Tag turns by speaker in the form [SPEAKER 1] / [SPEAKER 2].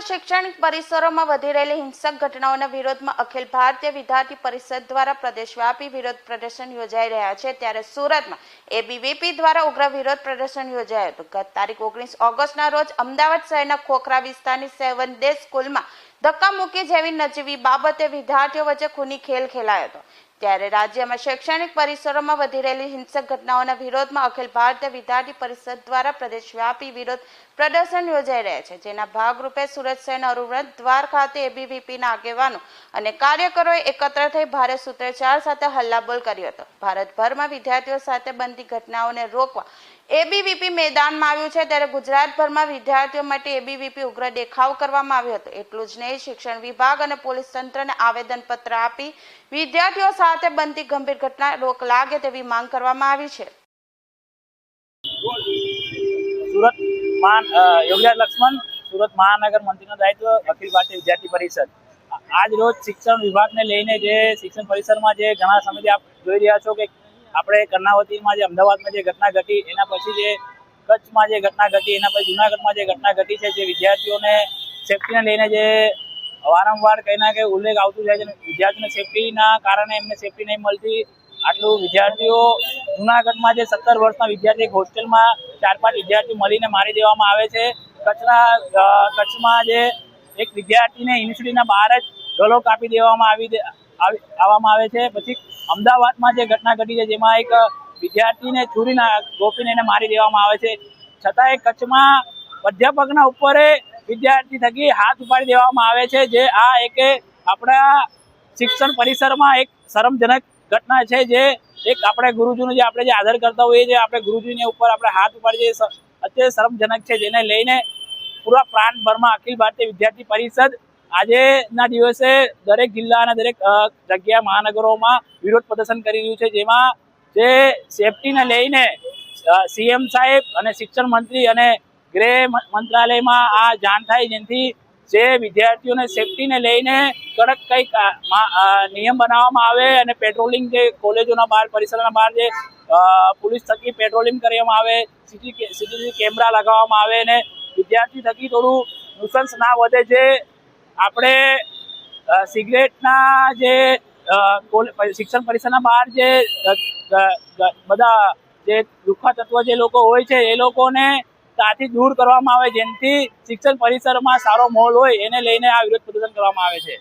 [SPEAKER 1] શૈક્ષણિક પરિસરોમાં વધી રહેલી હિંસક ઘટનાઓના વિરોધમાં અખિલ ભારતીય વિદ્યાર્થી પરિષદ દ્વારા પ્રદેશવ્યાપી વિરોધ પ્રદર્શન યોજાઈ રહ્યા છે. ત્યારે સુરતમાં એબીવીપી દ્વારા ઉગ્ર વિરોધ પ્રદર્શન યોજાયું હતું. ગત તારીખ ઓગણીસ ઓગસ્ટના રોજ અમદાવાદ શહેરના ખોખરા વિસ્તારની સેવન ડે સ્કૂલમાં ધક્કા મૂકી જેવી નજીવી બાબતે વિદ્યાર્થીઓ વચ્ચે ખૂની ખેલ ખેલાયો હતો. ત્યારે રાજ્યમાં શૈક્ષણિક પરિસરોમાં વધી રહેલી હિંસક ઘટનાઓના વિરોધમાં અખિલ ભારતીય વિદ્યાર્થી પરિષદ દ્વારા પ્રદેશવ્યાપી વિરોધ પ્રદર્શન યોજાઈ રહ્યા છે, જેના ભાગરૂપે સુરત શહેરના અરુવ્રત દ્વાર ખાતે એબીવીપીના આગેવાનો અને કાર્યકરોએ એકત્ર થઈ ભારે સૂત્રોચ્ચાર સાથે હલ્લાબોલ કર્યો હતો. ભારતભરમાં વિદ્યાર્થીઓ સાથે બનતી ઘટનાઓને રોકવા એબીવીપી મેદાનમાં આવ્યું છે ત્યારે ગુજરાતભરમાં વિદ્યાર્થીઓ માટે એબીવીપી ઉગ્ર દેખાવ કરવામાં આવ્યો હતો. એટલું જ નહીં, શિક્ષણ વિભાગ અને પોલીસ તંત્રને આવેદનપત્ર આપી વિદ્યાર્થીઓ સાથે બનતી ગંભીર ઘટના રોક લાગે તેવી માંગ કરવામાં આવી છે.
[SPEAKER 2] સુરત માન યોગીરાજ લક્ષ્મણ, સુરત મહાનગર મંત્રીનો દાયિત્વ અખિલ ભારતીય વિદ્યાર્થી પરિષદ. આજ રોજ શિક્ષણ વિભાગને લઈને જે શિક્ષણ પરિસરમાં જે ઘણા સમયથી આપ જોઈ રહ્યા છો કે આપણે કર્ણાવતીમાં જે અમદાવાદમાં જે ઘટના ઘટી, એના પછી જે કચ્છમાં જે ઘટના ઘટી, એના પછી જુનાગઢમાં જે ઘટના ઘટી છે, જે વિદ્યાર્થીઓને સેફટીને લઈને જે વારંવાર કંઈ ના કંઈ ઉલ્લેખ આવતું જાય છે વિદ્યાર્થીઓને સેફટીના કારણે એમને સેફટી નહીં મળતી. આટલું વિદ્યાર્થીઓ જુનાગઢમાં જે સત્તર વર્ષના વિદ્યાર્થી હોસ્ટેલમાં ચાર પાંચ વિદ્યાર્થીઓ મળીને મારી દેવામાં આવે છે. કચ્છના કચ્છમાં જે એક વિદ્યાર્થીને યુનિવર્સિટીના બહાર જ ગલો કાપી દેવામાં આવી આવવામાં આવે છે. પછી અમદાવાદમાં જે ઘટના ઘટી છે, જેમાં એક વિદ્યાર્થીને છુરીના ગોપીને એને મારી દેવામાં આવે છે. છતાંય કચ્છમાં અધ્યાપકના ઉપર વિદ્યાર્થી થકી હાથ ઉપાડી દેવામાં આવે છે, જે આ એક આપણા શિક્ષણ પરિસરમાં એક શરમજનક ઘટના છે, જે એક આપણે ગુરુજીનું જે આપણે જે આદર કરતા હોઈએ છીએ, આપણે ગુરુજીને ઉપર આપણે હાથ ઉપાડીએ છીએ અત્યંત શરમજનક છે, જેને લઈને પૂરા પ્રાંતભરમાં અખિલ ભારતીય વિદ્યાર્થી પરિષદ આજેના દિવસે દરેક જિલ્લા અને દરેક જગ્યા મહાનગરોમાં વિરોધ પ્રદર્શન કરી રહ્યું છે, જેમાં જે સેફટીને લઈને સીએમ સાહેબ અને શિક્ષણ મંત્રી અને ગૃહ મંત્રાલયમાં આ જાણ થાય જેથી જે વિદ્યાર્થીઓને સેફટીને લઈને કડક કંઈક નિયમ બનાવવામાં આવે અને પેટ્રોલિંગ જે કોલેજોના બહાર, પરિસરના બહાર જે પોલીસ થકી પેટ્રોલિંગ કરવામાં આવે સીસી સીસીટીવી કેમેરા લગાવવામાં આવે અને વિદ્યાર્થી થકી થોડું નુસન્સ ના વધે જે આપણે સિગરેટના જે શિક્ષણ પરિસરના બહાર જે બધા જે દુઃખા તત્વ જે લોકો હોય છે, એ લોકોને ત્યાંથી દૂર કરવામાં આવે, જેનાથી શિક્ષણ પરિસરમાં સારો માહોલ હોય, એને લઈને આ વિરોધ પ્રદર્શન કરવામાં આવે છે.